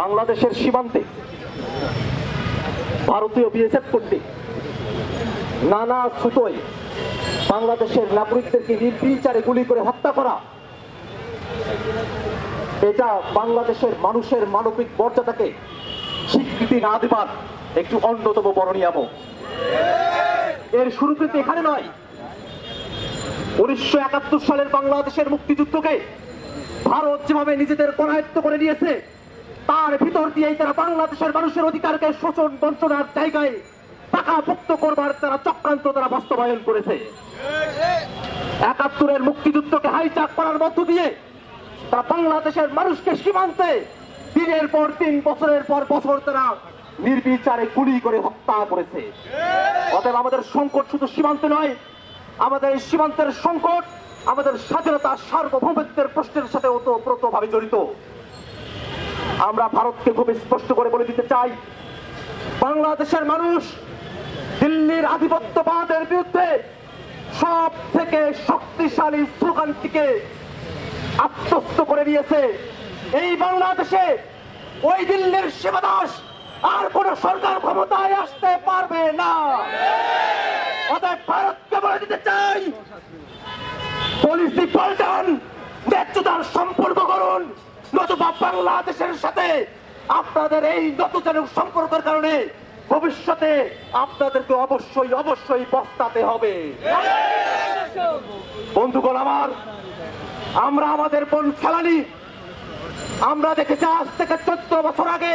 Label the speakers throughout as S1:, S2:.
S1: বাংলাদেশের সীমান্তে ভারতীয় বিএসএফ কর্তৃক নানা সুতোয় বাংলাদেশের নাগরিকদেরকে নির্বিচারে গুলি করে হত্যা করা। এটা বাংলাদেশের মানুষের মানবিক মর্যাদাকে স্বীকৃতি না দেবার একটু অন্যতম বড় নিয়ামক এর শুরু কিন্তু এখানে নয়। উনিশশো সালের বাংলাদেশের মুক্তিযুদ্ধকে ভারত যেভাবে নিজেদের করায়ত্ত করে নিয়েছে তার ভিতর দিয়েই তারা বাংলাদেশের মানুষের অধিকারকে শোষণ, বঞ্চনার জায়গায় টাকা মুক্ত করবার তারা চক্রান্ত তারা বাস্তবায়ন করেছে। একাত্তরের মুক্তিযুদ্ধকে হাইজাক করার মধ্য দিয়ে তারা বাংলাদেশের মানুষকে সীমান্তে দিনের পর দিন, বছরের পর বছর তারা নির্বিচারে গুলি করে হত্যা করেছে। অতএব আমাদের সংকট শুধু সীমান্তে নয়, আমাদের এই সীমান্তের সংকট, আমাদের স্বাধীনতা সার্বভৌমত্বের প্রশ্নের সাথে ওতপ্রোতভাবে জড়িত। আমরা ভারতকে খুব স্পষ্ট করে বলে দিতে চাই, বাংলাদেশের মানুষ দিল্লির আধিপত্যবাদের বিরুদ্ধে সব থেকে শক্তিশালী স্লোগানটিকে আত্মস্থ করে দিয়েছে এই বাংলাদেশে ওই দিল্লির শিবদাস আর কোন সরকার ক্ষমতায় আসতে পারবে না। ভারতকে বলে দিতে চাই পলিসি পাল্টান ন্যায্যতার সম্পর্ক করুন। নতুবা বাংলাদেশের সাথে আপনাদের এই নতজনক সম্পর্কের কারণে ভবিষ্যতে আপনাদেরকে অবশ্যই অবশ্যই পস্তাতে হবে। বন্ধুগণ আমার, আমরা আমাদের বোন ফেলানি আমরা দেখেছি আজ থেকে চোদ্দ বছর আগে,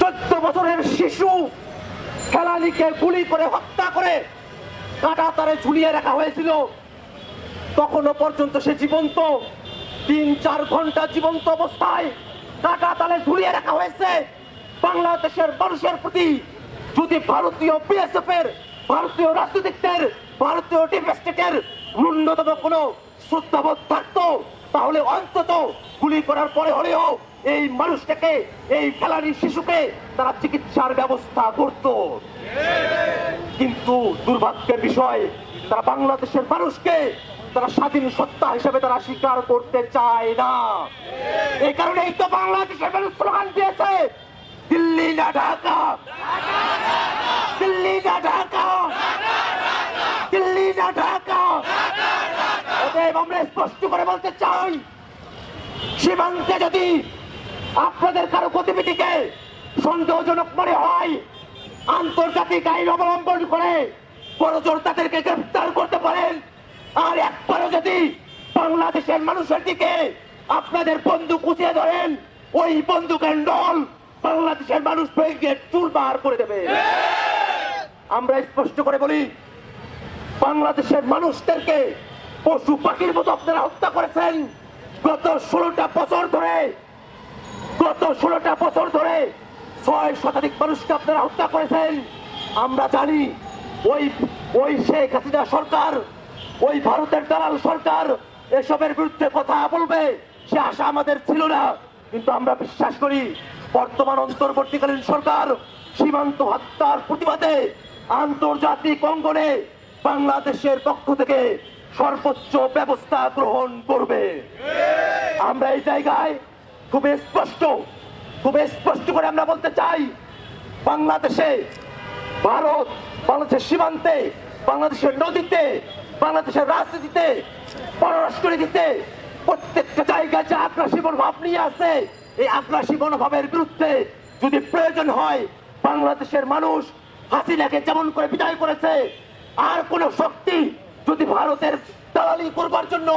S1: চোদ্দ বছরের শিশু ফেলানিকে গুলি করে হত্যা করে কাটা তারে ঝুলিয়ে রাখা হয়েছিল। তখনও পর্যন্ত সে জীবন্ত। তিন, চার ঘণ্টা জীবন্ত অবস্থায় কাটা তালে ঝুলিয়ে রাখা হয়েছে। বাংলাদেশের মানুষের প্রতি যদি ভারতীয় বিএসএফ এর ভারতীয় রাজনীতিকদের, ভারতীয় ডিপ স্টেটের ন্যূনতম কোনো শ্রদ্ধাবোধ থাকতো, তাহলে অন্তত গুলি করার পরে হলেও এই মানুষটাকে, এই ফেলানি শিশুকে তারা চিকিৎসার ব্যবস্থা করত। কিন্তু দুর্ভাগ্যের বিষয়, তারা বাংলাদেশের মানুষকে তারা স্বাধীন সত্তা হিসেবে তারা স্বীকার করতে চায় না। এই কারণেই তো বাংলাদেশের স্লোগান দিয়েছে দিল্লি না ঢাকা। দিল্লি না ঢাকা। দিল্লি না ঢাকা। অতএব আমরা স্পষ্ট করে বলতে চাই সীমান্তে যদি আপনাদের কারও গতিবিধিকে সন্দেহজনক মনে হয় আন্তর্জাতিক আইন অবলম্বন করে বড়জোর তাদেরকে গ্রেফতার করতে পারেন আর একবারও যদি বাংলাদেশের মানুষের দিকে আপনাদের বন্দুক উঁচিয়ে ধরেন, ওই বন্দুকের নল বাংলাদেশের মানুষ ভেঙে চুরবার করে দেবে। আমরা স্পষ্ট করে বলি, বাংলাদেশের মানুষদেরকে পশু পাখির মতো আপনারা হত্যা করেছেন। গত ষোলোটা বছর ধরে, গত ষোলোটা বছর ধরে ছয় শতাধিক মানুষকে আপনারা হত্যা করেছেন। আমরা জানি, ওই ওই শেখ হাসিনা সরকার ওই ভারতের দালাল সরকার এসবের বিরুদ্ধে কথা বলবে, সে আশা আমাদের ছিল না। কিন্তু আমরা বিশ্বাস করি, বর্তমান অন্তর্বর্তীকালীন সরকার সীমান্ত হত্যার প্রতিবাদে আন্তর্জাতিক অঙ্গনে বাংলাদেশের পক্ষ থেকে সর্বোচ্চ ব্যবস্থা গ্রহণ করবে। আমরা এই জায়গায় খুব স্পষ্ট খুব স্পষ্ট করে আমরা বলতে চাই, বাংলাদেশে, ভারত, বাংলাদেশের সীমান্তে বাংলাদেশের নদীতে, বাংলাদেশের রাজনীতিতে, পররাষ্ট্রনীতিতে প্রত্যেকটা জায়গায় যে আগ্রাসী মনোভাব নিয়ে আছে, এই আগ্রাসী মনোভাবের বিরুদ্ধে যদি প্রয়োজন হয়, বাংলাদেশের মানুষ হাসিনাকে যেমন করে বিদায় করেছে, আর কোন শক্তি যদি ভারতের দালালি করবার জন্য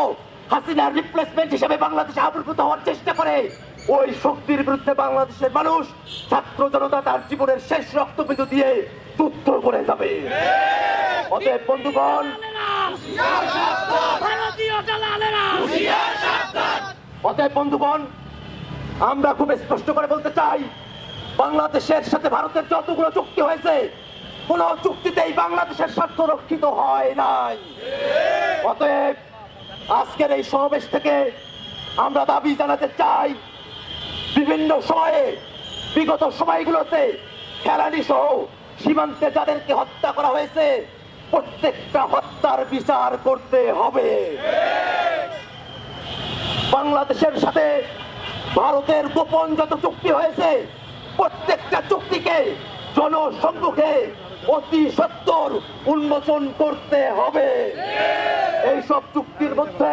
S1: হাসিনার রিপ্লেসমেন্ট হিসেবে বাংলাদেশে আবির্ভূত হওয়ার চেষ্টা করে ওই শক্তির বিরুদ্ধে বাংলাদেশের মানুষ ছাত্র জনতা তার জীবনের শেষ রক্তবিন্দু দিয়ে যুদ্ধ করে যাবে। অতএব বন্ধুগণ অতএব বন্ধুগণ, আমরা খুব স্পষ্ট করে বলতে চাই, বাংলাদেশের সাথে ভারতের যতগুলো চুক্তি হয়েছে, কোন চুক্তিতেই বাংলাদেশের স্বার্থ রক্ষিত হয় নাই। অতএব আজকের এই সমাবেশ থেকে আমরা দাবি জানাতে চাই বিভিন্ন সময়ে, বিগত সময়গুলোতে খেলানি সহ সীমান্তে যাদেরকে হত্যা করা হয়েছে, প্রত্যেকটা হত্যার বিচার করতে হবে। বাংলাদেশের সাথে ভারতের গোপন যত চুক্তি হয়েছে, প্রত্যেকটা চুক্তিকে জনসম্মুখে অতি সত্তর উন্মোচন করতে হবে। এইসব চুক্তির মধ্যে,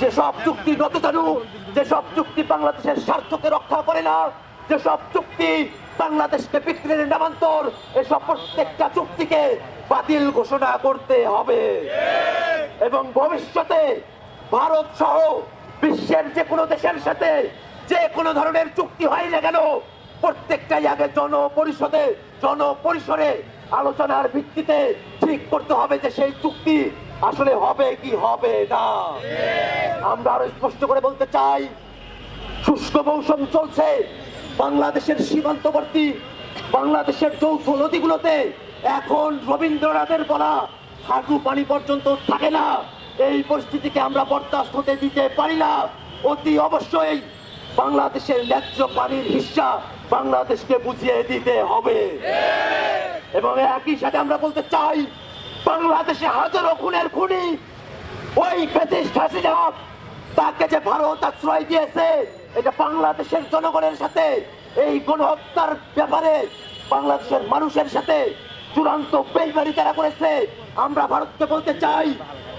S1: যেসব চুক্তি নতচানু যেসব চুক্তি বাংলাদেশের স্বার্থকে রক্ষা করে না যেসব চুক্তি বাংলাদেশকে বিক্রির নামান্তর, এসব প্রত্যেকটা চুক্তিকে বাতিল ঘোষণা করতে হবে। এবং ভবিষ্যতে ভারত সহ বিশ্বের যে কোনো দেশের সাথে যে কোনো ধরনের চুক্তি হয় না কেন, প্রত্যেকটাই আগে জনপরিষদে, জনপরিসরে আলোচনার ভিত্তিতে ঠিক করতে হবে যে সেই চুক্তি আসলে হবে কি হবে না? আমরা আরও স্পষ্ট করে বলতে চাই, শুষ্ক মৌসুম চলছে। বাংলাদেশের সীমান্তবর্তী, বাংলাদেশের যৌথ নদীগুলোতে এখন রবীন্দ্রনাথের বলা হাঁটু পানি পর্যন্ত থাকে না। এই পরিস্থিতিকে আমরা বরদাস্ত হতে দিতে পারি না। অতি অবশ্যই বাংলাদেশের ন্যায্য পানির হিসা বাংলাদেশকে বুঝিয়ে দিতে হবে। এবং একই সাথে আমরা বলতে চাই বাংলাদেশে হাজারো খুনের খুনি। ওই ফেসিস্ট হাসিনা তাকে যে ভারত আশ্রয় দিয়েছে, এটা বাংলাদেশের জনগণের সাথে, এই গণহত্যার ব্যাপারে বাংলাদেশের মানুষের সাথে চূড়ান্ত বেইমানি তারা করেছে। আমরা ভারতকে বলতে চাই,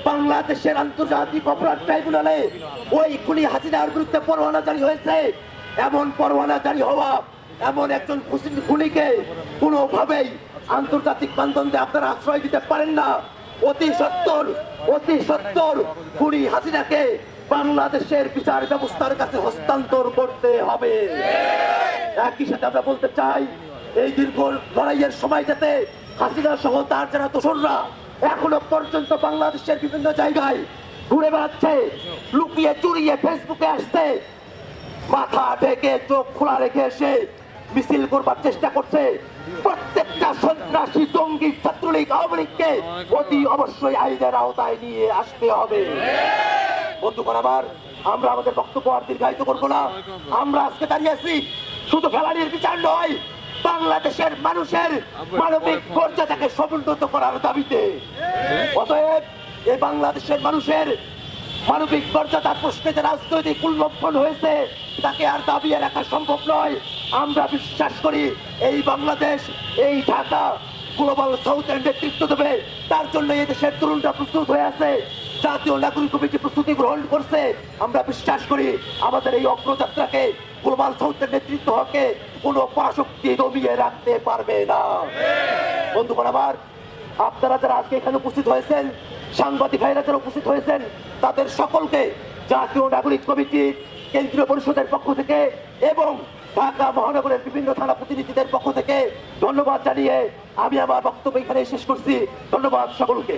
S1: বাংলাদেশের আন্তর্জাতিক অপরাধ ট্রাইব্যুনালে ওই খুনি হাসিনার বিরুদ্ধে পরোয়ানা জারি হয়েছে। এমন পরোয়ানা জারি হওয়া, এমন একজন খুনিকে কোনোভাবেই আন্তর্জাতিক মানদণ্ডে আপনারা আশ্রয় দিতে পারেন না। অতি সত্তর অতি সত্তর খুনি হাসিনাকে বাংলাদেশের বিচার ব্যবস্থার কাছে হস্তান্তর করতে হবে। একই সাথে আমরা বলতে চাই, এই দীর্ঘ লড়াইয়ের সময় যাতে হাসিনা সহ তার যারা দোসররা এখনও পর্যন্ত বাংলাদেশের বিভিন্ন জায়গায় ঘুরে বেড়াচ্ছে, লুকিয়ে চুরিয়ে ফেসবুকে আসছে, মাথা ঢেকে চোখ খোলা রেখে এসে মিছিল করবার চেষ্টা করছে প্রত্যেকটা সন্ত্রাসী জঙ্গি ছাত্রলীগ আওয়ামী অতি অবশ্যই আইনের আওতায় নিয়ে আসতে হবে। বন্ধুগণ আমার আমরা আমাদের বক্তব্য আর দীর্ঘায়িত করব না। আমরা আজকে দাঁড়িয়ে আছি শুধু ফেলানির বিচার নয়, বাংলাদেশের মানুষের মানবিক মর্যাদাকে সমুন্নত করার দাবিতে। অতএব এই বাংলাদেশের মানুষের মানবিক মর্যাদার প্রশ্নে যে রাজনৈতিক উল্লঙ্ঘন হয়েছে, তাকে আর দাবিয়ে রাখা সম্ভব নয়। আমরা বিশ্বাস করি এই বাংলাদেশ, এই ঢাকা গ্লোবাল সাউথের নেতৃত্ব দেবে। তার জন্য এই দেশের তরুণরা প্রস্তুত হয়ে আছে। জাতীয় নাগরিক কমিটি প্রস্তুতি গ্রহণ করছে। আমরা বিশ্বাস করি আমাদের এই অগ্রযাত্রাকে গ্লোবাল সাউথের নেতৃত্ব হকে কোনো পরাশক্তি দমিয়ে রাখতে পারবে না। বন্ধুগণ আমার, আপনারা যারা আজকে এখানে উপস্থিত হয়েছেন, সাংবাদিক ভাইরা যারা উপস্থিত হয়েছেন, তাদের সকলকে জাতীয় নাগরিক কমিটি কেন্দ্রীয় পরিষদের পক্ষ থেকে এবং ঢাকা মহানগরের বিভিন্ন থানা প্রতিনিধিদের পক্ষ থেকে ধন্যবাদ জানিয়ে আমি আমার বক্তব্য এখানে শেষ করছি। ধন্যবাদ সকলকে।